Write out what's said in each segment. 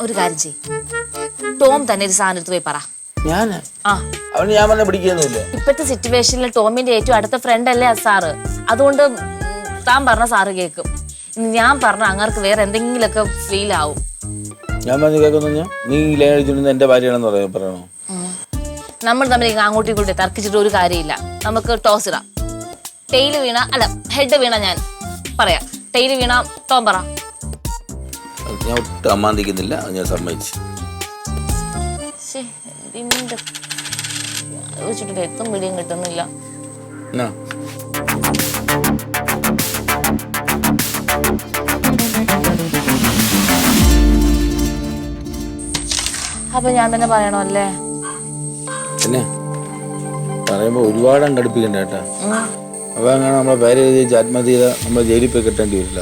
ഒരു കാര്യം ചെയ് ടോം തന്നെ ഒരു സാധനം എടുത്ത് പോയി പറ. ഞാൻ ആ. അവന് ഞാൻ പറഞ്ഞ പിടിക്കുന്നില്ല ഇപ്പോഴത്തെ സിറ്റുവേഷനിൽ ടോമിന്റെ ഏറ്റവും അടുത്ത ഫ്രണ്ട് അല്ലേ സാറ്? അതുകൊണ്ട് താൻ പറഞ്ഞ സാറ് കേൾക്കും ഞാൻ പറഞ്ഞ അങ്ങർക്ക് വേറെ എന്തെങ്കിലുമൊക്കെ ഫീൽ ആവും. ഞാൻ പറഞ്ഞ കേൾക്കുന്നു നീ ലൈൻ എന്റെ ഭാര്യയാണെന്ന് പറയണോ? നമ്മൾ തമ്മിൽ അങ്ങോട്ടും ഇങ്ങോട്ടും തർക്കിച്ചിട്ട് ഒരു കാര്യമില്ല. നമുക്ക് ടോസ് ഇടാം. ടെയിൽ വീണ അല്ല ഹെഡ് വീണ ഞാൻ പറയാം. ടെയിൽ വീണ ടോം പറ. ഞാൻ ഒട്ടും അമ്മാന്തിക്കുന്നില്ല. അത് ഞാൻ സമ്മതിച്ചു. പിടിയും കിട്ടുന്നില്ല. അപ്പൊ ഞാൻ തന്നെ പറയണോ അല്ലേ പിന്നെ? പറയുമ്പോ ഒരുപാട് അടുപ്പിക്കണ്ട കേട്ടാ. അപ്പൊ അങ്ങനെ നമ്മളെ പേര് എഴുതി ആത്മഹത്യ നമ്മളെ ജയിലിൽ പോയി കിട്ടേണ്ടി വരില്ല.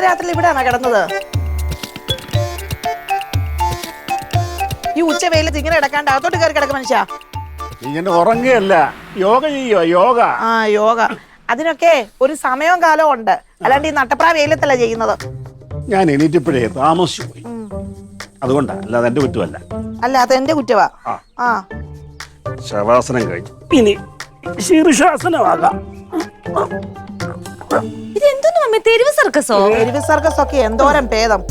ഇന്നലെ രാത്രി ഇവിടെയാണോ കിടന്നത്? ഈ ഉച്ച വെയിലത്ത് ഇങ്ങനെ കിടക്കാണ്ട് അകത്തോട്ട് കയറി കിടക്ക മനുഷ്യ. ഇങ്ങനെ ഉറങ്ങുകയല്ല. യോഗ ചെയ്യുക യോഗ. ആ യോഗ. അതിനൊക്കെ ഒരു സമയവും കാലവും ഉണ്ട്. അല്ലാണ്ട് ഈ നട്ടപ്രാ വെയിലത്തല്ല ചെയ്യുന്നത്. ഞാൻ എണീറ്റപ്പോഴേ താമസിച്ചു പോയി. അതുകൊണ്ടാ അല്ലാതെ എന്റെ കുറ്റമല്ല. അല്ല അത് എന്റെ കുറ്റവാ. ആ. ശവാസനം കഴിഞ്ഞു. ഇനി ശീർഷാസനമാകാം. ഇത് എന്തോന്നു മമ്മി തെരുവ് സർക്കസോ? എരിവ് സർക്കസ് ഒക്കെ എന്തോരം ഭേദം.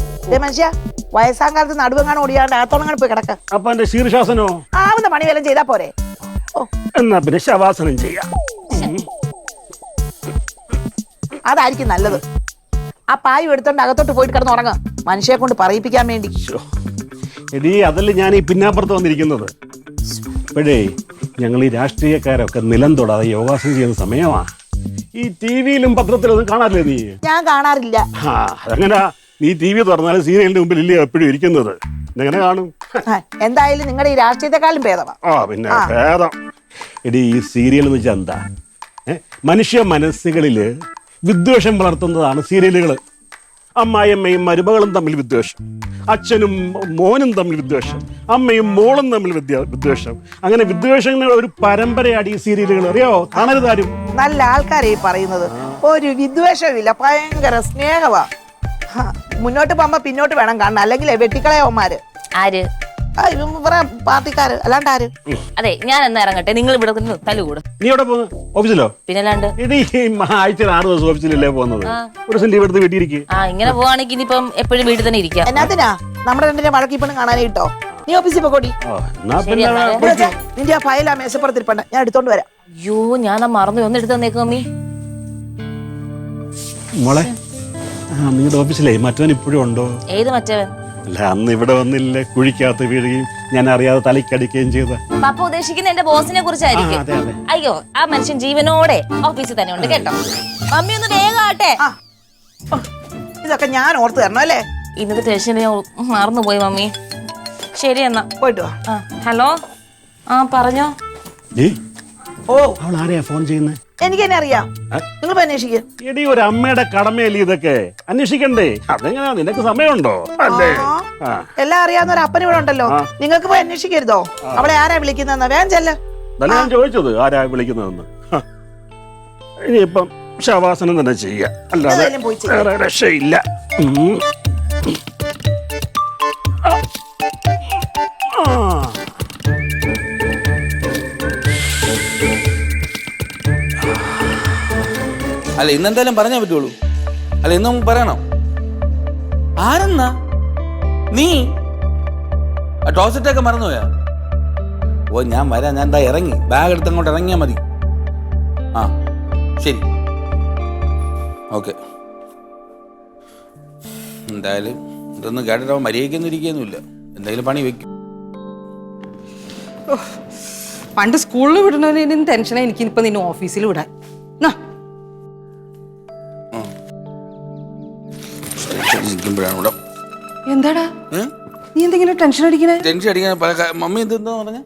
മനുഷ്യ വയസ്സാം കാലത്ത് നടുവെങ്ങാണ് ഓടിയാണ്ട് അകത്തോളം പോയി കിടക്ക. അപ്പൊ എന്റെ ശീർഷാസനോ? ആവുന്ന പണി വല്ലതും ചെയ്താ പോരെ. ഓ. എന്നാ പിന്നെ ശവാസനം ചെയ്യാം. അതായിരിക്കും നല്ലത്. ആ പായും എടുത്തോണ്ട് അകത്തോട്ട് പോയിട്ട് കിടന്ന് ഉറങ്ങാം. മനുഷ്യയെ കൊണ്ട് പറയിപ്പിക്കാൻ വേണ്ടി. എടീ അതല്ല ഞാൻ ഈ പിന്നാപ്പുറത്ത് വന്നിരിക്കുന്നത്? ഇപ്പോഴേ ഞങ്ങൾ ഈ രാഷ്ട്രീയക്കാരൊക്കെ നിലം തൊടാതെ യോഗാസനം ചെയ്യുന്ന സമയമാ. ഈ ടി വിയിലും പത്രത്തിലൊന്നും കാണാറില്ലേ നീ? ഞാൻ കാണാറില്ല. ആ അതങ്ങനെ? നീ ടി വി തുറന്നാലും സീരിയലിന്റെ മുമ്പിൽ ഇല്ലേ എപ്പോഴും ഇരിക്കുന്നത്? എങ്ങനെ കാണും? ആ, എന്തായാലും നിങ്ങളുടെ ഈ രാഷ്ട്രീയത്തെക്കാളും ഭേദമാ ആ പിന്നെ ഭേദം. എടി ഈ സീരിയൽ എന്ന് വെച്ചാൽ എന്താ? ഏ? മനുഷ്യ മനസ്സുകളിൽ വിദ്വേഷം വളർത്തുന്നതാണ് സീരിയലുകൾ അമ്മായിയമ്മയും മരുമകളും തമ്മിൽ വിദ്വേഷം. അച്ഛനും മോനും തമ്മിൽ വിദ്വേഷം. അമ്മയും മോളും തമ്മിൽ വിദ്വേഷം. അങ്ങനെ വിദ്വേഷങ്ങളുടെ ഒരു പരമ്പരയാണ് ഈ സീരിയലുകൾ. അറിയോ കാണരുതാരും നല്ല ആൾക്കാരെ ഈ പറയുന്നത്. ഒരു വിദ്വേഷമില്ല ഭയങ്കര സ്നേഹവാ. മുന്നോട്ട് പോകുമ്പോ പിന്നോട്ട് വേണം കാണണം അല്ലെങ്കിൽ വെട്ടിക്കളയവന്മാര്. ആര്? ഇവരെ പാർട്ടിക്കാര് അല്ലാണ്ട് ആര് അതെ ഞാൻ എന്നാ ഇറങ്ങട്ടെ? നിങ്ങൾ ഇവിടെ തല്ലുകൂടും നീ എവിടെ പോകുന്നു? ഓഫീസിലോ? പിന്നല്ലാണ്ട്. ഇത് ഈ ആഴ്ചയിൽ ആറ് ദിവസം ഓഫീസിലല്ലേ പോകുന്നത്? ഒരു സെന്റ് എടുത്ത് വീട്ടിലിരിക്കും ആ ഇങ്ങനെ പോവാണെങ്കിൽ ഇനിയിപ്പം എപ്പോഴും വീട്ടിൽ തന്നെ ഇരിക്കാം. എന്നാത്തിനാ നമ്മുടെ രണ്ടിന്റെ വഴക്ക് കാണാനേ കിട്ടോ നീ ഓഫീസിൽ പോകോടി. നിന്റെ ആ ഫയൽ ആ മേശപ്പുറത്തിരിപ്പണ്ട ഞാൻ എടുത്തോണ്ട് വരാം. അയ്യോ ഞാൻ ആ മറന്നു. ഒന്ന് എടുത്ത് തന്നേക്കും മമ്മി. മോളെ ആ നിങ്ങളുടെ ഓഫീസിലേ മറ്റവൻ ഇപ്പോഴും ഉണ്ടോ? ഏത് മറ്റവൻ? അല്ല അന്ന് ഇവിടെ വന്നില്ല? കുഴിക്കകത്ത് വീഴുകയും ഞാൻ അറിയാതെ തലയ്ക്കടിക്കുകയും ചെയ്ത. പപ്പ ഉദ്ദേശിക്കുന്ന എന്റെ ബോസിനെ ആ, കുറിച്ചായിരിക്കും അതെ അതെ. അയ്യോ ആ മനുഷ്യൻ ജീവനോടെ ഓഫീസിൽ തന്നെ ഉണ്ട് കേട്ടോ. മമ്മി ഒന്ന് വേഗം ആട്ടെ ആ ഓ, ഇതൊക്കെ ഞാൻ ഓർത്ത് തരണം അല്ലേ? ഇന്നത്തെ ടെൻഷന് ഞാൻ മറന്നുപോയി മമ്മി. ശരി എന്നാ. പോയിട്ട് വാ. ആ ഹലോ? ആ പറഞ്ഞോ. ഏയ് ഓ. അവൾ ആരെയാ ഫോൺ ചെയ്യുന്നത് എനിക്ക് തന്നെ അറിയാം നിങ്ങൾ അന്വേഷിക്കുക എടി ഒരു അമ്മയുടെ കടമയല്ലേ ഇതൊക്കെ? അന്വേഷിക്കണ്ടേ? അതെങ്ങനെയാ നിനക്ക് സമയമുണ്ടോ? അല്ലേ? എല്ലാം അറിയാവുന്ന ഒരു അപ്പൻ ഇവിടെ ഉണ്ടല്ലോ നിങ്ങൾക്ക് പോയി അന്വേഷിക്കരുതോ? അവളെ ആരാ വിളിക്കുന്നതെന്ന്? വേഗം ചെല്ല. ഞാൻ ചോദിച്ചത് ആരാ വിളിക്കുന്നതെന്ന്. ഇനിയിപ്പം ശവാസനം തന്നെ ചെയ്യാം അല്ലാതെ. വേറെ രക്ഷയില്ല. ആ. ആ. ഇന്ന് എന്തായാലും പറഞ്ഞേ പറ്റുള്ളൂ. അല്ല ഇന്ന് നമുക്ക് പറയണം. ആരെന്നാ? നീ? ആ ടോസറ്റൊക്കെ മറന്നുപോയാ? ഓ ഞാൻ വരാം ഞാൻ എന്താ ഇറങ്ങി. ബാഗ് എടുത്ത് അങ്ങോട്ട് ഇറങ്ങിയാ മതി. ആ ശരി. ഓക്കെ. എന്തായാലും ഇതൊന്നും കേട്ടിട്ട് അവൻ മര്യാദയ്ക്കൊന്നും ഇരിക്കുകയൊന്നുമില്ല എന്തെങ്കിലും പണി വെക്കും. പണ്ട് സ്കൂളിൽ വിടണതിനും ടെൻഷനാണ് എനിക്കിപ്പോ നിന്നെ ഓഫീസിൽ വിടാൻ. നാ, എന്താടാ? നീ എന്തെങ്കിലും ടെൻഷൻ അടിക്കണേ? ടെൻഷൻ അടിക്കാൻ പല മമ്മി എന്തെന്താ പറഞ്ഞ?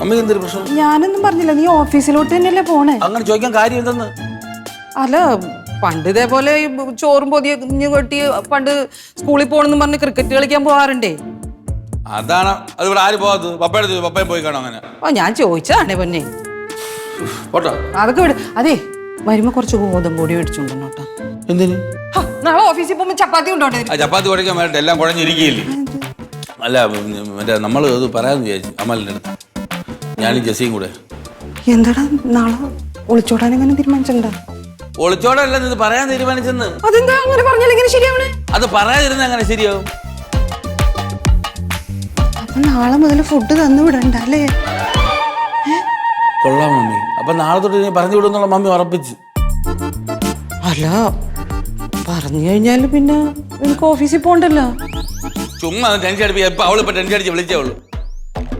മമ്മി എന്തൊരു പ്രശ്നം? ഞാനൊന്നും പറഞ്ഞില്ല നീ ഓഫീസിലോട്ട് തന്നെയല്ലേ പോണേ? അങ്ങനെ ചോദിക്കാൻ കാര്യം എന്തെന്ന്? അല്ല പണ്ട് ഇതേപോലെ ചോറും പൊതിഞ്ഞു കൊട്ടി പണ്ട് സ്കൂളിൽ പോണെന്ന് പറഞ്ഞ് ക്രിക്കറ്റ് കളിക്കാൻ പോകാറുണ്ടേ അതാണ് അത് ഇവിടെ ആര് പോകാത്തത് പപ്പയുടെ പപ്പയും പോയി കാണാം അങ്ങനെ. ഓ ഞാൻ ചോദിച്ചതാണേ പൊന്നെ. അതൊക്കെ വിട് അതെ വരുമ്പോ കുറച്ച് ഗോതമ്പ് പൊടി മേടിച്ചുകൊണ്ടോ എന്തിന്? നാളെ ഓഫീസിൽ പോകുമ്പോ ചപ്പാത്തി കൊണ്ടോട്ടെ ആ ചപ്പാത്തി കുഴക്കാൻ എല്ലാം കുഴഞ്ഞിരിക്കുകയില്ലേ? അല്ല മറ്റേ നമ്മൾ ഇത് പറയാമെന്ന് വിചാരിച്ചു അമലിന്റെ അടുത്ത്. ഞാനും ജെസ്സിയും കൂടെ. എന്താടാ നാളെ ഒളിച്ചോടാൻ എങ്ങനെ തീരുമാനിച്ചിട്ടുണ്ടോ? ഒളിച്ചോടല്ല ഇത് പറയാൻ തീരുമാനിച്ചെന്ന്. അതെന്താ അങ്ങനെ പറഞ്ഞാൽ ഇങ്ങനെ ശരിയാവണേ? അത് പറയാതിരുന്ന അങ്ങനെ ശരിയാവും? അപ്പൊ നാളെ മുതൽ ഫുഡ് തന്നു വിടണ്ടല്ലേ കൊള്ളാം മമ്മി. അപ്പൊ നാളെ തൊട്ട് നീ പറഞ്ഞു വിടുന്നുള്ള മമ്മി ഉറപ്പിച്ച്. അല്ല പറഞ്ഞു കഴിഞ്ഞാൽ പിന്നെ എനിക്ക് ഓഫീസിൽ പോണ്ടല്ലോ. ചുമ്മാ ടെൻഷൻ അടിപ്പിക്കുക ഇപ്പൊ അവളിപ്പോ ടെൻഷൻ അടിച്ച് വിളിച്ചേ ഉള്ളൂ.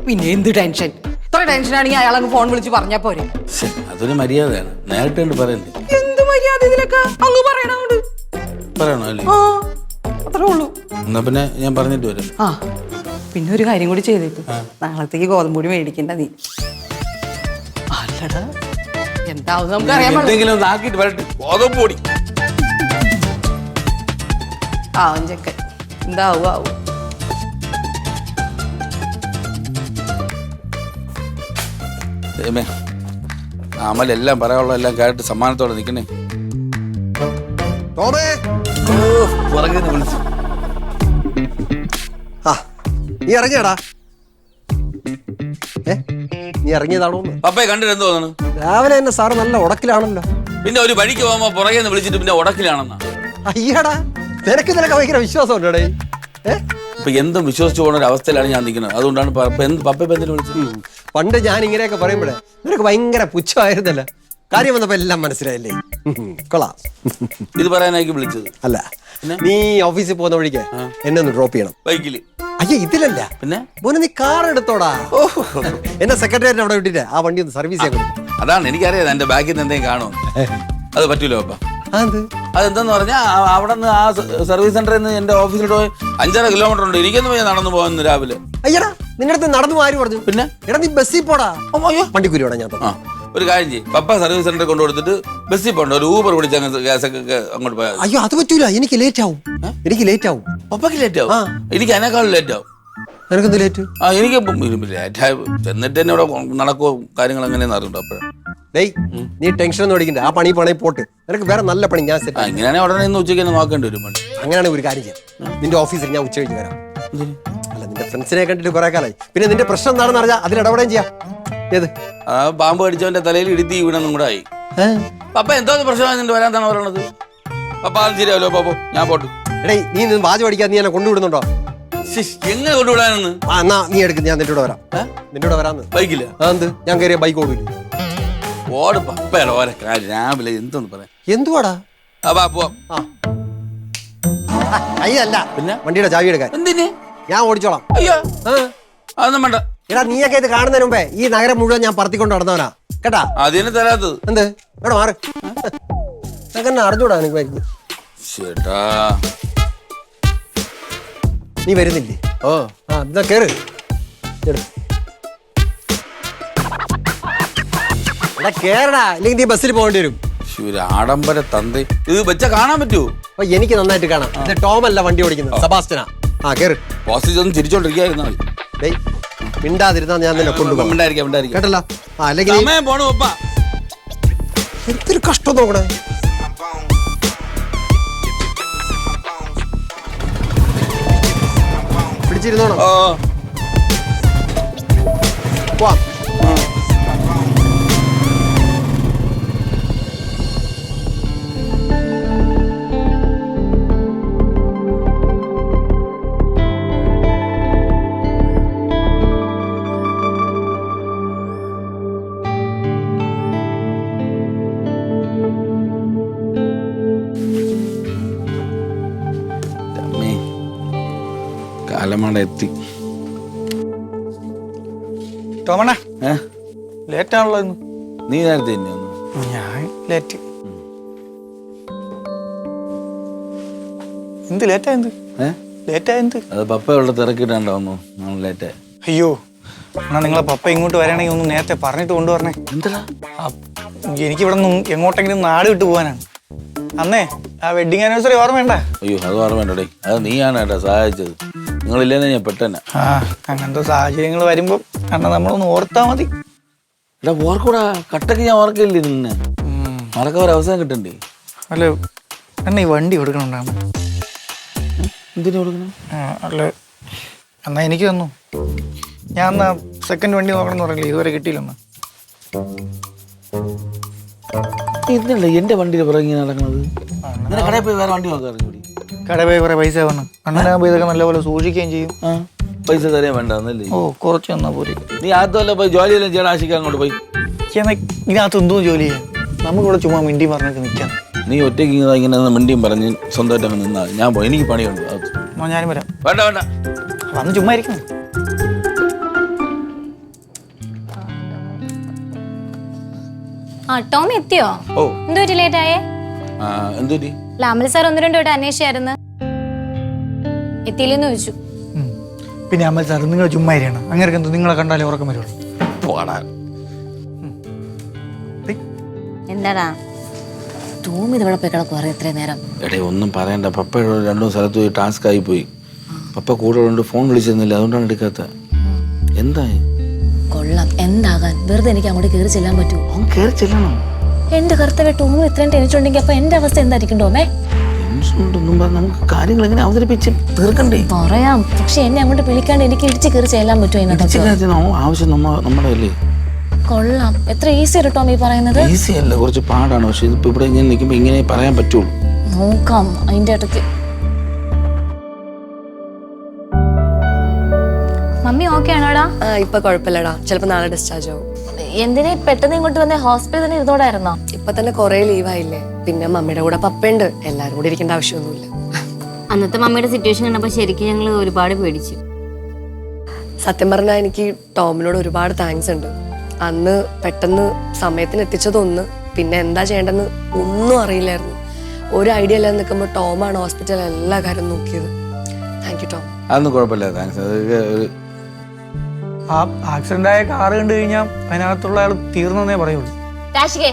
പിന്നെ എന്ത് ടെൻഷൻ ഇത്ര ടെൻഷൻ ആണെങ്കിൽ അങ്ങ് ഫോൺ വിളിച്ച് പറഞ്ഞാ പോരെ. ശ്ശെ, അതൊരു മര്യാദയാണ്. നേരിട്ട് കണ്ട് പറയണ്ടേ എന്ത് മര്യാദ ഇതിലൊക്കെ അങ്ങ് പറയണോണ്ട് പറയണോ അല്ലേ? ആ അത്രേ ഉള്ളൂ. എന്നാ പിന്നെ ഞാൻ പറഞ്ഞിട്ട് വരാം. ആ പിന്നെ ഒരു കാര്യം കൂടി ചെയ്തേക്കും നാളത്തേക്ക് ഗോതമ്പൂടി മേടിക്കണ്ട നീ. അല്ലടാ എന്താവും നമുക്ക് അറിയാൻ പാടില്ല. എന്തെങ്കിലും ഒന്ന് ആക്കിയിട്ട് വരട്ടെ. പൊടി ആവും ചെക്കൻ എന്താവും ആവും ദൈവമേ അമലെല്ലാം പറയാനുള്ള എല്ലാം കേട്ട് സമ്മാനത്തോടെ നിൽക്കണേ. ടോമേ. പുറകെ നിന്ന് വിളിച്ചു. ആ നീ ഇറങ്ങിയടാ. നീ ഇറങ്ങിയതാണോ പപ്പയെ കണ്ടിട്ട് എന്ത് തോന്നുന്നു? രാവിലെ തന്നെ സാറ് നല്ല ഉടക്കിലാണല്ലോ. പിന്നെ ഒരു വഴിക്ക് പോകുമ്പോ പുറകെ വിളിച്ചിട്ട് പിന്നെ ഉടക്കിലാണെന്നാ? അയ്യടാ നിനക്ക് നിനക്ക് ഭയങ്കര വിശ്വാസം ഉണ്ടോടേ ഇപ്പൊ എന്തും വിശ്വസിച്ചു പോകുന്ന ഒരു അവസ്ഥയിലാണ് ഞാൻ നിൽക്കുന്നത്. അതുകൊണ്ടാണ് പപ്പ എന്ത് പപ്പ എന്തിനു വിളിച്ചത്? പണ്ട് ഞാൻ ഇങ്ങനെയൊക്കെ പറയുമ്പോഴേ നിനക്ക് ഭയങ്കര പുച്ഛമായിരുന്നല്ലോ. കാര്യം വന്നപ്പോ എല്ലാം മനസ്സിലായില്ലേ? കൊള്ളാ. ഇത് പറയാനായിരിക്കും വിളിച്ചത്. അല്ല നീ ഓഫീസിൽ പോകുന്ന വഴിക്ക് എന്നെ ഒന്ന് ഡ്രോപ്പ് ചെയ്യണം. ബൈക്കിൽ. അയ്യ ഇതിലല്ല. പിന്നെ? മോനെ നീ കാർ എടുത്തോടാ. എന്നെ സെക്രട്ടറിയേറ്റ് അവിടെ വിട്ടിട്ട് ആ വണ്ടി ഒന്ന് സർവീസ് ചെയ്യാൻ അതാണ് എനിക്കറിയാം എന്റെ ബാക്കിൽ നിന്ന് എന്തെങ്കിലും കാണും അത് പറ്റൂലോ അപ്പൊ? അത് അതെന്താന്ന് പറഞ്ഞാൽ അവിടെ നിന്ന് ആ സർവീസ് സെന്ററിൽ നിന്ന് എന്റെ ഓഫീസിലോട്ട് പോയി അഞ്ചര കിലോമീറ്റർ ഉണ്ട്. എനിക്കൊന്നും പോയി നടന്നു പോകുന്നു രാവിലെ. അയ്യടാ നിന്റെ അടുത്ത് നടന്നു ആര് പറഞ്ഞു? പിന്നെ? എടാ നീ ബസ്സിൽ പോടാ. അയ്യോ. വണ്ടിക്കൂലിയോടാ ഞാൻ. ഒരു കാര്യം ചെയ്യും. പപ്പ സർവീസ് സെന്ററിൽ കൊണ്ടു കൊടുത്തിട്ട് ബസ്സിൽ പോകണ്ട. ഒരു ഊബർ വിളിച്ച് അങ്ങ് ഗ്യാസ് ഒക്കെ അങ്ങോട്ട് പോയാൽ അയ്യോ അത് പറ്റൂല. എനിക്ക് ലേറ്റ് ആവും. എനിക്ക് ലേറ്റ് ആവും. പപ്പക്ക് ലേറ്റ് ആ. ആവും എനിക്ക് അതിനേക്കാളും ലേറ്റ് ആവും. നിനക്കെന്ത് ലേറ്റ് ആ എനിക്ക് ലേറ്റ് ആയി ചെന്നിട്ട് തന്നെ ഇവിടെ നടക്കോ കാര്യങ്ങൾ എങ്ങനെയാന്ന് അറിയണ്ടോ അപ്പോഴും. ഡേയ് നീ ടെൻഷൻ ഒന്നും അടിക്കണ്ട. ആ പണി പണി പോട്ട്. നിനക്ക് വേറെ നല്ല പണി ഞാൻ ആ സെറ്റ് ഇങ്ങനെയാണെങ്കിൽ ഉടനെ ഇന്ന് ഉച്ചയ്ക്ക് തന്നെ നോക്കേണ്ടി വരും പണി. അങ്ങനെയാണെങ്കിൽ ഒരു കാര്യം ചെയ്യാം. നിന്റെ ഓഫീസിൽ ഞാൻ ഉച്ച കഴിഞ്ഞ് വരാം അല്ല നിന്റെ ഫ്രണ്ട്സിനെ കണ്ടിട്ട് കുറെ കാലമായി പിന്നെ നിന്റെ പ്രശ്നം എന്താണെന്ന് അറിഞ്ഞാൽ അതിൽ ഇടപെടുകയും ചെയ്യാം. ഏത്? ആ പാമ്പ് കടിച്ചവന്റെ തലയിൽ ഇടുത്തി വീണെന്നും കൂടെ ആയി? പപ്പ എന്തോ പ്രശ്നമായി നിന്റെ വരാന്താണ് പറയണത്? പപ്പ അത് ശരിയാവല്ലോ പപ്പോ ഞാൻ പോട്ടു. എടേ നീ നിന്ന് വാജ് പഠിക്കാൻ നീ എന്നെ കൊണ്ടുവിടുന്നുണ്ടോ? എങ്ങനെ കൊണ്ടുവിടാനെന്ന്? ആ എന്നാ നീ എടുക്ക് ഞാൻ നിന്റെ കൂടെ വരാം. നിന്റെ കൂടെ വരാന്ന്. ബൈക്കില്ല അതെന്ത്? ഞാൻ കയറിയ ബൈക്ക് ഓടില്ല? ഓട് പപ്പയുടെ ഓരോ കാര്യം രാവിലെ എന്തെന്ന് പറയാം? എന്തുവാടാ? ആ പോവാം. ആ. അയ്യല്ല. പിന്നെ? വണ്ടിയുടെ ചാവി എടുക്കാൻ. എന്തിന്? ഞാൻ ഓടിച്ചോളാം. അയ്യോ. അതൊന്നും വേണ്ട. എടാ നീയൊക്കെ ഇത് കാണുന്നതിന് മുമ്പേ ഈ നഗരം മുഴുവൻ ഞാൻ പറത്തിക്കൊണ്ട് നടന്നവനാ. കേട്ടാ? അതിന് തരാത്തത്. എന്ത്? എടാ മാറ്. നിനക്ക് എന്നെ അറിഞ്ഞൂടാ എനിക്ക് വരുന്നു ചേട്ടാ. നീ വരുന്നില്ലേ? ഓ. ആ എന്നാ കേറ്. എടു. എടാ കേറടാ. ഇല്ലെങ്കിൽ നീ ബസ്സിൽ പോകേണ്ടി വരും. ശ്ശി, ഒരു ആഡംബര തന്ത. ഇത് വെച്ച കാണാൻ പറ്റുമോ അപ്പൊ എനിക്ക് നന്നായിട്ട് കാണാം. ഇത് ടോം അല്ല വണ്ടി ഓടിക്കുന്നത്. സെബാസ്റ്റ്യനാ. ആ കേറ്. പോസ്റ്റ് ഒന്ന് ചിരിച്ചോണ്ടിരിക്കായിരുന്നാ മതി. ഡേയ് മിണ്ടാതിരുന്നാ ഞാൻ നിന്നെ കൊണ്ടുപോകും. മിണ്ടായിരിക്കാം മിണ്ടായിരിക്കാം. കേട്ടല്ലോ? ആ അല്ലെങ്കിൽ നീ- സമയം പോണു എന്തൊരു കഷ്ടം നോക്കണേ പിടിച്ചിരുന്നോണം. ഓ. പോവാം ടോമണ്ണ ഏ? ലേറ്റ് ആണല്ലോ ഇന്ന്. നീ നേരത്തെ തന്നെ ഒന്ന്. ഞാൻ ലേറ്റ്. എന്ത് ലേറ്റാ എന്ത്? ലേറ്റാ എന്ത്? അത് പപ്പ ഉള്ള തിരക്കിട്ടാണ്ടോ നമ്മൾ ലേറ്റ്. അയ്യോ എന്നാ നിങ്ങളെ പപ്പ ഇങ്ങോട്ട് വരാണെങ്കിൽ ഒന്ന് നേരത്തെ പറഞ്ഞിട്ട് കൊണ്ടുവരണേ. എന്താ എനിക്ക് ഇവിടെ നിന്നും എങ്ങോട്ടെങ്കിലും നാട് വിട്ടു പോകാനാണ്. അന്നേ ആ വെഡിങ് ആനിവേഴ്സറി ഓർമ്മയുണ്ട? അയ്യോ അത് ഓർമ്മയുണ്ടേ അത് നീയാണ് ഏട്ടാ സഹായിച്ചത്. നിങ്ങളില്ലെന്ന് ഞാൻ പെട്ടെന്നെ. ആ അങ്ങനത്തെ സാഹചര്യങ്ങൾ വരുമ്പോൾ അണ്ണ നമ്മളൊന്ന് ഓർത്താ മതി. എടാ ഓർക്കൂടാ. കട്ടക്ക് ഞാൻ ഓർക്കില്ലേ നിന്നെ? മറക്കാൻ ഒരു അവസരം കിട്ടണ്ടേ? അല്ല അണ്ണ ഈ വണ്ടി കൊടുക്കണുണ്ടാണ് എന്തിനു കൊടുക്കണം അല്ല എന്നാ എനിക്ക് തന്നു. ഞാൻ എന്നാ സെക്കൻഡ് വണ്ടി നോക്കണം എന്ന് പറഞ്ഞില്ലേ? ഇതുവരെ കിട്ടിയില്ലെന്ന്. എന്തിനല്ല എന്റെ വണ്ടിയുടെ പുറകെ ഇങ്ങനെ നടക്കുന്നത് ഇങ്ങനെ കടയിൽ പോയി വേറെ വണ്ടി നോക്കാറുണ്ട് കൂടി കടയിൽ പോയി കുറെ പൈസ വേണം അണ്ണനാകുമ്പോൾ ഇതൊക്കെ നല്ലപോലെ സൂക്ഷിക്കുകയും ചെയ്യും. പൈസ തരാൻ വേണ്ട എന്നല്ലേ ഓ കുറച്ച് തന്നാ പോരെ. നീ ആദ്യമല്ല പോയി ജോലിയെല്ലാം ചെയ്യണം ആശിക്കാൻ അങ്ങോട്ട് പോയി. ഇതിനകത്ത് എന്തോ ജോലി ചെയ്യാൻ നമുക്കിവിടെ ചുമ്മാ മിണ്ടി പറഞ്ഞിട്ട് നിൽക്കാം നീ ഒറ്റയ്ക്ക് ഇങ്ങനെ മിണ്ടിയും പറഞ്ഞ് സ്വന്തമായിട്ട് അങ്ങ് നിന്നാ. ഞാൻ പോയി. എനിക്ക് പണിയുണ്ട് അത്. ഞാനും വരാം. വേണ്ട വേണ്ട. വന്ന് ചുമ്മാ ഇരിക്കണം ആ ടോം എത്തിയോ? ഓ. എന്തോ ഒരു ലേറ്റ് ആയേ? ആ എന്തുപറ്റി? അല്ല അമൽ സാർ ഒന്ന് രണ്ടു വട്ടം അന്വേഷിച്ചായിരുന്നു. എത്തിയില്ലെന്ന് ചോദിച്ചു. പിന്നെ അമൽ സാർ നിങ്ങൾ ചുമ്മാ ഇരിക്കണം. അങ്ങനെ എന്തോ നിങ്ങളെ കണ്ടാലേ ഉറക്കം വരുള്ളൂ. പോടാ. എന്താടാ? ടൂം ഇതവിടെ പോയി കിടക്കും അറിയാം ഇത്രയും നേരം? എടേ ഒന്നും പറയണ്ട. പപ്പ രണ്ടു സ്ഥലത്ത് പോയി ടാസ്ക് ആയി പോയി. പപ്പ കൂടെ ഉണ്ട് ഫോൺ വിളിച്ചിരുന്നില്ല. അതുകൊണ്ടാണ് എടുക്കാത്ത. എന്തായി? കൊള്ളാം. എന്താകാൻ? വെറുതെ എനിക്ക് അങ്ങോട്ട് കയറി ചെല്ലാൻ പറ്റുമോ? അവൻ കയറി ചെല്ലണം. എന്റെ കർത്തവ്യ ടൂം ഇത്രയും ടെൻഷൻ ഉണ്ടെങ്കിൽ അപ്പൊ എന്റെ അവസ്ഥ എന്തായിരിക്കും ടോമേ നമുക്ക് കാര്യങ്ങൾ എങ്ങനെ അവതരിപ്പിച്ച് തീർക്കണ്ടേ? പറയാം. പക്ഷെ എന്നെ അങ്ങോട്ട് വിളിക്കാണ്ട് എനിക്ക് ഇടിച്ച് കയറി ചെല്ലാൻ പറ്റുമോ ആവശ്യം നമ്മ നമ്മുടെ അല്ലേ കൊള്ളാം. എത്ര ഈസി ആണ് ടോമി ഈ പറയുന്നത്. ഈസി അല്ല കുറച്ച് പാടാണ്. പക്ഷെ ഇതിപ്പോ ഇവിടെ ഇങ്ങനെ നിൽക്കുമ്പോ ഇങ്ങനെ പറയാൻ പറ്റുള്ളൂ. നോക്കാം. അതിന്റെ ഇടയ്ക്ക്. മമ്മി ഓക്കെ ആണോടാ? ആ ഇപ്പൊ കുഴപ്പമില്ലടാ. ചിലപ്പോ നാളെ ഡിസ്ചാർജ് ആവും. എന്തിനാ പെട്ടെന്ന് ഇങ്ങോട്ട് വന്ന? ഹോസ്പിറ്റലിൽ തന്നെ ഇരുന്നോടായിരുന്നോ? ഇപ്പൊ തന്നെ കൊറേ ലീവായില്ലേ. പിന്നെ മമ്മിയുടെ കൂടെ പപ്പയുണ്ട്. എല്ലാരും കൂടെ ഇരിക്കേണ്ട ആവശ്യമൊന്നുമില്ല. അന്നത്തെ മമ്മിയുടെ സിറ്റുവേഷൻ കണ്ടപ്പോ ശരിക്കും ഞങ്ങൾ ഒരുപാട് പേടിച്ചു. സത്യം പറഞ്ഞാൽ എനിക്ക് ടോമിനോട് ഒരുപാട് താങ്ക്സ് ഉണ്ട്. അന്ന് പെട്ടെന്ന് സമയത്തിന് എത്തിച്ചതൊന്ന് പിന്നെ എന്താ ചെയ്യേണ്ടെന്ന് ഒന്നും അറിയില്ലായിരുന്നു. ഒരു ഐഡിയ ഇല്ലാതെ നിൽക്കുമ്പോൾ ടോമാണ് ഹോസ്പിറ്റലിൽ എല്ലാ കാര്യം നോക്കിയത്. Thank you Tom. അതൊന്നും കുഴപ്പമില്ല. താങ്ക്സ് അതൊക്കെ ഒരു ആ ആക്സിഡന്റ് ആയ കാറ് കണ്ടു കഴിഞ്ഞാൽ അതിനകത്തുള്ള ആൾ തീർന്നെന്നേ പറയുള്ളൂ. രാശികേ.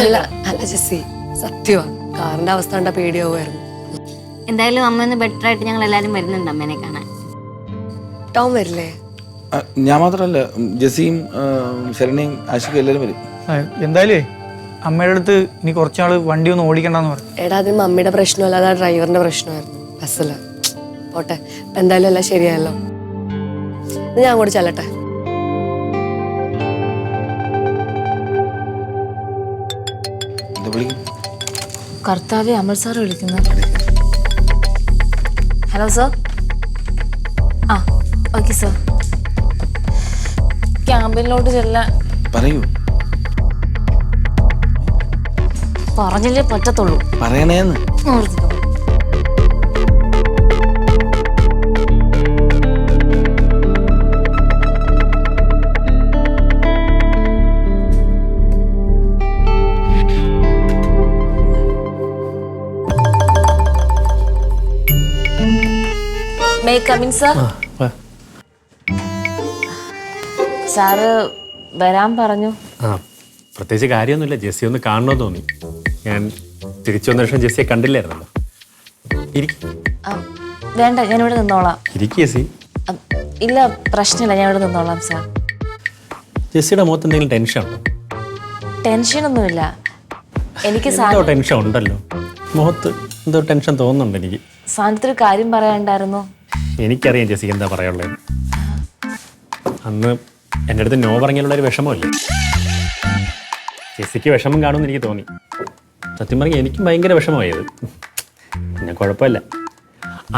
അല്ല അല്ല ജെസ്സി. സത്യമാ കാറിന്റെ അവസ്ഥ കണ്ട പേടിയാവുമായിരുന്നു. എന്തായാലും അമ്മ ഒന്ന് ബെറ്റർ ആയിട്ട് ഞങ്ങൾ എല്ലാരും വരുന്നുണ്ട് അമ്മേനെ കാണാൻ. ടോം വരില്ലേ? ഞാൻ മാത്രമല്ല ജസീം ശരണിയും ശരണ്യയും എല്ലാരും എല്ലാവരും വരും എന്തായാലേ അമ്മയുടെ അടുത്ത് ഇനി കുറച്ചാൾ വണ്ടി ഒന്ന് ഓടിക്കണ്ടെന്ന് പറഞ്ഞു എടാ അതിന് മമ്മിയുടെ പ്രശ്നമല്ല അത് ആ ഡ്രൈവറിന്റെ പ്രശ്നമായിരുന്നു. ബസ്സിൽ. പോട്ടെ എന്തായാലും എല്ലാം ശരിയായല്ലോ. ഞാൻ അങ്ങോട്ട് ചെല്ലട്ടെ. കർത്താവെ അമൽ സാർ വിളിക്കുന്നു ഹലോ സാർ ആ ഓക്കെ സാർ ക്യാമ്പിലോട്ട് ചെല്ലാൻ പറയൂ. പറഞ്ഞില്ലേ പറ്റത്തുള്ളൂ. പറയണേന്ന്. കമിൻ സർ സാറ് വരാൻ പറഞ്ഞു. ആ പ്രത്യേകിച്ച് കാര്യമൊന്നുമില്ല. ജെസ്സി ഒന്ന് കാണണമെന്ന് തോന്നി. ഞാൻ തിരിച്ചു വന്ന ശേഷം ജെസ്സിയെ കണ്ടില്ലായിരുന്നല്ലോ. വേണ്ട ഞാൻ ഇവിടെ നിന്നോളാം ജെസ്സി. ഇല്ല പ്രശ്നമില്ല. ഞാൻ ഇവിടെ നിന്നോളാം സാർ. ജെസ്സിയുടെ മുഖത്ത് എന്തെങ്കിലും ടെൻഷൻ ഉണ്ടോ? ടെൻഷനൊന്നുമില്ല. എനിക്ക് ടെൻഷൻ ഉണ്ടല്ലോ. മുഖത്ത് എന്തോ ടെൻഷൻ തോന്നുന്നുണ്ട് എനിക്ക്. സാധനത്തിൽ കാര്യം പറയാനുണ്ടായിരുന്നു. എനിക്കറിയാം ജെസ്സിക്ക് എന്താ പറയാനുള്ളത് അന്ന് എന്റെ അടുത്ത് നോ പറഞ്ഞാലുള്ള ഒരു വിഷമമല്ലേ. ജെസ്സിക്ക് വിഷമം കാണുമെന്ന് എനിക്ക് തോന്നി. സത്യം പറഞ്ഞാൽ എനിക്കും ഭയങ്കര വിഷമമായത്. പിന്നെ കുഴപ്പമില്ല.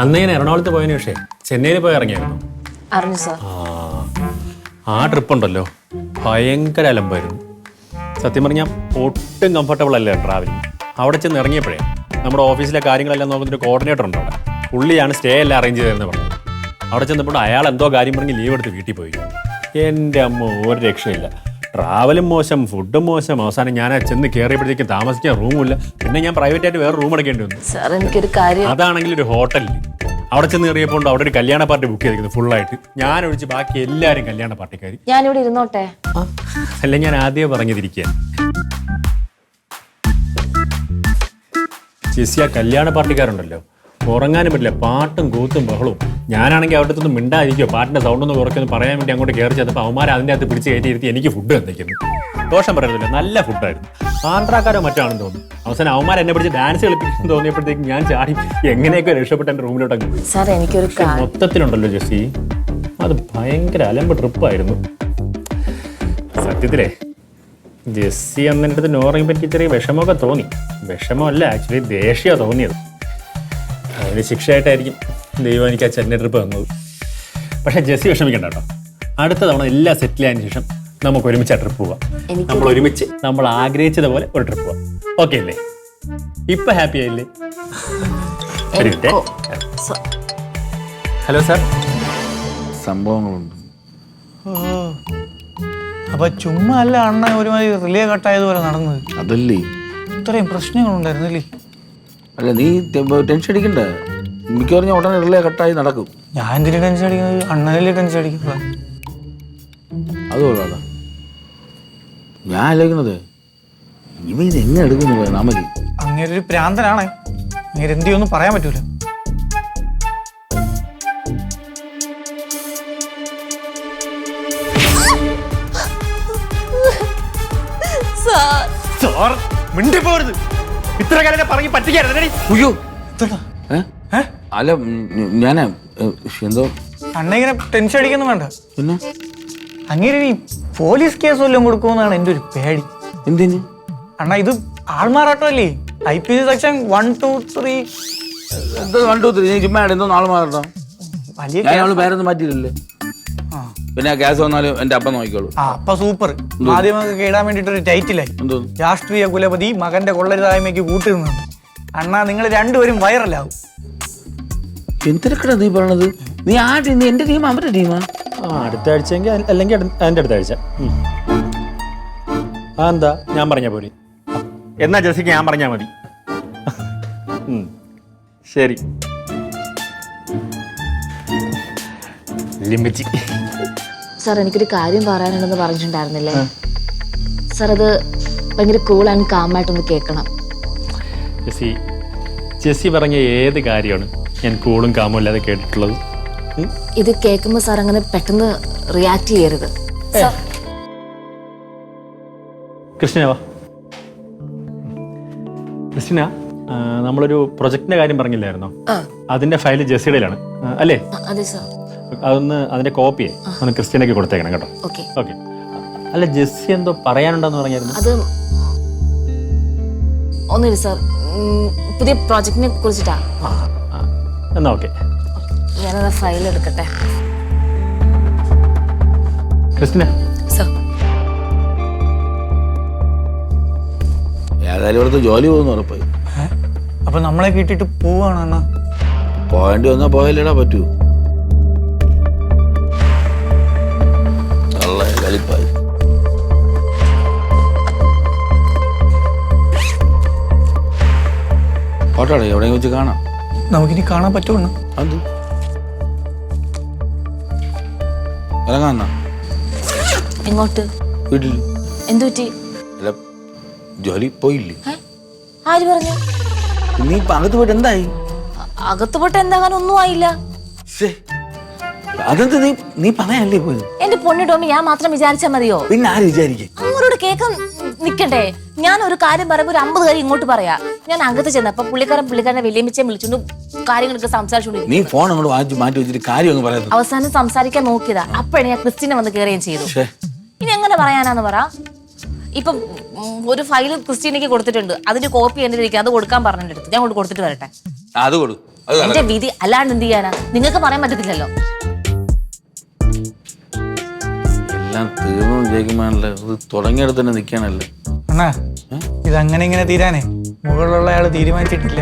അന്ന് ഞാൻ എറണാകുളത്ത് പോയതിന് പക്ഷേ ചെന്നൈയിൽ പോയി ഇറങ്ങിയായിരുന്നു. അറിഞ്ഞു സാർ. ആ ആ ട്രിപ്പ് ഉണ്ടല്ലോ ഭയങ്കര അലമ്പായിരുന്നു. സത്യം പറഞ്ഞാൽ ഒട്ടും കംഫർട്ടബിൾ അല്ല ട്രാവലിംഗ് അവിടെ ചെന്ന് ഇറങ്ങിയപ്പോഴേ നമ്മുടെ ഓഫീസിലെ കാര്യങ്ങളെല്ലാം നോക്കുന്നൊരു കോർഡിനേറ്റർ ഉണ്ട് അവിടെ പുള്ളിയാണ് സ്റ്റേ എല്ലാം അറേഞ്ച് ചെയ്തതെന്ന് പറഞ്ഞു. അവിടെ ചെന്നപ്പോൾ അയാൾ എന്തോ കാര്യം പറഞ്ഞ് ലീവ് എടുത്ത് വീട്ടിൽ പോയി. എന്റെ അമ്മ ഒരു രക്ഷയില്ല. ട്രാവലും മോശം ഫുഡും മോശം. അവസാനം ഞാൻ ചെന്ന് കയറിയപ്പോഴത്തേക്ക് താമസിക്കാൻ റൂമില്ല പിന്നെ ഞാൻ പ്രൈവറ്റ് ആയിട്ട് വേറെ റൂം എടുക്കേണ്ടി വന്നു. സാർ എനിക്കൊരു കാര്യം അതാണെങ്കിൽ ഒരു ഹോട്ടലിൽ അവിടെ ചെന്ന് കയറിയപ്പോൾ അവിടെ ഒരു കല്യാണ പാർട്ടി ബുക്ക് ചെയ്തിരിക്കുന്നത് ഫുള്ളായിട്ട് ഞാൻ ഒഴിച്ച് ബാക്കി എല്ലാവരും കല്യാണ പാർട്ടിക്കാർ ഞാനിവിടെ ഇരുന്നോട്ടെ? അല്ല ഞാൻ ആദ്യമേ പറഞ്ഞതിരിക്കുക ചേച്ചി ആ കല്യാണ പാർട്ടിക്കാരുണ്ടല്ലോ ഉറങ്ങാനും പറ്റില്ല. പാട്ടും കൂത്തും ബഹളവും. ഞാനാണെങ്കിൽ അവിടുത്തെ നിന്ന് മിണ്ടായിരിക്കോ പാട്ടിന്റെ സൗണ്ട് ഒന്ന് കുറയ്ക്കൊന്ന് പറയാൻ വേണ്ടി അങ്ങോട്ട് കയറി ചെന്നപ്പോൾ അവന്മാർ അതിന്റെ അകത്ത് പിടിച്ച് കയറ്റി ഇരുത്തി എനിക്ക് ഫുഡ് തന്നിരിക്കുന്നു. ദോഷം പറയുന്നില്ല നല്ല ഫുഡായിരുന്നു ആന്ധ്രാക്കാരോ മറ്റോ ആണെന്ന് തോന്നുന്നു. അവസാനം അവന്മാർ എന്നെ പിടിച്ച് ഡാൻസ് കളിപ്പിക്കുന്നു തോന്നിയപ്പോഴത്തേക്ക് ഞാൻ ചാടി എങ്ങനെയൊക്കെ രക്ഷപ്പെട്ട എന്റെ റൂമിലോട്ട് അങ്ങ് സാർ എനിക്കൊരു മൊത്തത്തിലുണ്ടല്ലോ ജെസ്സി. അത് ഭയങ്കര അലമ്പ് ട്രിപ്പായിരുന്നു. സത്യത്തിലേ ജെസ്സി അന്നെന്റെ അടുത്ത് നോറിയുമ്പോൾ എനിക്ക് ചെറിയ വിഷമമൊക്കെ തോന്നി. വിഷമമല്ല ആക്ച്വലി ദേഷ്യ തോന്നിയത്. അതിന് ശിക്ഷയായിട്ടായിരിക്കും ദൈവം എനിക്ക് ആ ചെന്നൈ ട്രിപ്പ് തന്നത്. പക്ഷേ ജെസ്സി വിഷമിക്കണ്ട കേട്ടോ. അടുത്ത തവണ എല്ലാം സെറ്റിൽ ആയതിനു ശേഷം നമുക്ക് ഒരുമിച്ച് ആ ട്രിപ്പ് പോവാം. നമ്മൾ ഒരുമിച്ച് നമ്മൾ ആഗ്രഹിച്ചതുപോലെ ഒരു ട്രിപ്പ് പോവാം. ഓക്കെ അല്ലേ? ഇപ്പൊ ഹാപ്പി ആയില്ലേ. ഹലോ സാർ സംഭവങ്ങളുണ്ട്. അപ്പൊ ചുമ്മാ അല്ല അണ്ണ ഒരുമാതിരി റിലേ കട്ടായതുപോലെ നടന്നത്. അതല്ലേ? ഇത്രയും പ്രശ്നങ്ങളുണ്ടായിരുന്നില്ലേ? അല്ല നീ ടെൻഷൻ അടിക്കണ്ട. മിക്കവാറും ഞാൻ ഉടനെ ഇടലേ കട്ടായി നടക്കും. ഞാൻ എന്തിനു ടെൻഷൻ അടിക്കുന്നത് അണ്ണനല്ലേ ടെൻഷൻ അടിക്കുന്നത് അത് കൊള്ളാടാ ഞാൻ ആലോചിക്കണത് ഇവ ഇത് എങ്ങനെ എടുക്കുന്നു നാമലി അങ്ങനെ ഒരു പ്രാന്തനാണ്. അങ്ങനെ എന്ത് ചെയ്യുമെന്ന് പറയാൻ പറ്റൂല. മിണ്ടി പോരുത് ഇത്ര കാലം പറഞ്ഞ് പറ്റിക്കരുത് അയ്യോ? അല്ല ഞാൻ എന്തോ? അണ്ണ ഇങ്ങനെ ടെൻഷൻ അടിക്കുന്നു വേണ്ട. പിന്നെ? അങ്ങനെ പോലീസ് കേസ് വല്ലതും കൊടുക്കുമെന്നാണ് എന്റെ ഒരു പേടി. എന്തിന്? അണ്ണ ഇത് ആൾമാറാട്ടമല്ലേ I P C section one two three. എന്തോ ടു ത്രീ? ചുമ്മാ എന്തോ നാളെ മാറട്ടോ വലിയ പേരൊന്നും മാറ്റിയില്ലല്ലേ പിന്നെ ഗ്യാസ് വന്നാലും എന്റെ അപ്പം നോക്കിക്കോളൂ. ആ അപ്പൊ സൂപ്പർ. മാധ്യമങ്ങൾക്ക് ഇടാൻ വേണ്ടിട്ട് ഒരു ടൈറ്റിലായി. എന്തോ രാഷ്ട്രീയ കുലപതി മകന്റെ കൊള്ളരുതായ്മയ്ക്ക് കൂട്ടിരുന്നു അണ്ണാ നിങ്ങൾ രണ്ടുപേരും വൈറലാവും. എന്തിനൊക്കെയാണ് നീ പറയണത്? നീ ആ ടീം നീ എന്റെ ടീം അവരുടെ ടീമാ? ആ അടുത്ത ആഴ്ചയെങ്കിൽ അല്ലെങ്കിൽ എന്റെ അടുത്താഴ്ച അടുത്ത ആഴ്ച. ഉം. ആ എന്താ ഞാൻ പറഞ്ഞ പോലെ. എന്നാ ജസിക്ക് ഞാൻ പറഞ്ഞാ മതി. ഉം. ശരി. ലിമിറ്റ്. സാർ എനിക്കൊരു കാര്യം പറയാനുണ്ടെന്ന് പറഞ്ഞിട്ടുണ്ടായിരുന്നില്ലേ? സാർ അത് ഭയങ്കര കൂൾ ആൻഡ് കാമായിട്ടൊന്ന് കേൾക്കണം. ജെസ്സി ജെസ്സി പറഞ്ഞ ഏത് കാര്യമാണ് ഞാൻ കൂളും കാമും ഇല്ലാതെ കേട്ടിട്ടുള്ളത്? ഇത് കേൾക്കുമ്പോൾ സാർ അങ്ങനെ പെട്ടെന്ന് റിയാക്ട് ചെയ്യരുത്. കൃഷ്ണവാ കൃഷ്ണ നമ്മളൊരു പ്രൊജക്ടിന്റെ കാര്യം പറഞ്ഞില്ലായിരുന്നോ? അതിന്റെ ഫയൽ ജെസ്സിയുടെയിലാണ് അല്ലേ? അതെ സാർ. അതൊന്ന് അതിന്റെ കോപ്പിയെ ഒന്ന് ക്രിസ്ത്യനൊക്കെ കൊടുത്തേക്കണം കേട്ടോ. ഓക്കെ. ഓക്കെ. അല്ല ജെസ്സി എന്തോ പറയാനുണ്ടെന്ന് പറഞ്ഞായിരുന്നു. അത് ഒന്നുമില്ല സാർ. പുതിയ പ്രോജക്റ്റിനെ കുറിച്ചിട്ടാ. എന്നാ ഓക്കെ. ഞാനത് ഫയൽ എടുക്കട്ടെ. Christina sir. ഏതായാലും ഇവിടുത്തെ ജോലി പോകുന്നു ഉറപ്പായി? അപ്പൊ നമ്മളെ കിട്ടിട്ട് പോവാണ് അണ്ണാ? പോയേണ്ടി വന്നാ പോയല്ലേടാ പറ്റൂ. പോട്ടാടെ എവിടെയും വെച്ച് കാണാം. നമുക്കിനി കാണാൻ പറ്റുമോ അത്. ഇറങ്ങാം എന്നാ എങ്ങോട്ട്? വീട്ടിൽ എന്തു പറ്റി? അല്ല ജോലി പോയില്ലേ? ആര് പറഞ്ഞു? നീ ഇപ്പൊ അകത്ത് പോയിട്ട് എന്തായി? അകത്ത് പോയിട്ട് എന്താകാൻ ഒന്നും ആയില്ല. അതെന്ത് നീ നീ പറയാനല്ലേ പോയത്? എന്റെ പൊണ്ണി ടോമി ഞാൻ മാത്രം വിചാരിച്ചാ മതിയോ? പിന്നെ ആര് വിചാരിക്കേ? അങ്ങോട്ട് കേൾക്കാൻ നിക്കട്ടെ ഞാൻ ഒരു കാര്യം പറയുമ്പോൾ ഒരു അമ്പത് കാര്യം ഇങ്ങോട്ട് പറയാ. ഞാൻ അകത്ത് ചെന്നപ്പോ പുള്ളിക്കാരൻ പുള്ളിക്കാരനെ വലിയമിച്ചെ വിളിച്ചോണ്ട് കാര്യങ്ങളൊക്കെ സംസാരിച്ചോണ്ടിരിക്കും നീ ഫോൺ അങ്ങോട്ട് മാറ്റി വെച്ചിട്ട് കാര്യം അങ്ങ് അവസാനം സംസാരിക്കാൻ നോക്കിയതാ. അപ്പോഴാണ് ഞാൻ ക്രിസ്റ്റിനെ വന്ന് കയറുകയും ചെയ്തു. ഇനി എങ്ങനെ പറയാനാന്ന് പറ. ഇപ്പം ഒരു ഫയൽ ക്രിസ്റ്റീനക്ക് കൊടുത്തിട്ടുണ്ട്. അതിന്റെ കോപ്പി എന്റെ ഇരിക്കും അത് കൊടുക്കാൻ പറഞ്ഞിട്ടുണ്ട്. ഞാൻ കൊണ്ട് കൊടുത്തിട്ട് വരട്ടെ. അത് എന്റെ. വിധി അല്ലാണ്ട് എന്ത് ചെയ്യാനാ? നിങ്ങൾക്ക് പറയാൻ പറ്റത്തില്ലല്ലോ. എല്ലാം തീർന്നു വിജയിക്കുമ്പോഴല്ലേ ഇത് തുടങ്ങിയെടുത്ത് തന്നെ നിൽക്കാനല്ലേ അണ്ണാ ഇത് അങ്ങനെ ഇങ്ങനെ തീരാനേ? മുകളിലുള്ള ആൾ തീരുമാനിച്ചിട്ടില്ല.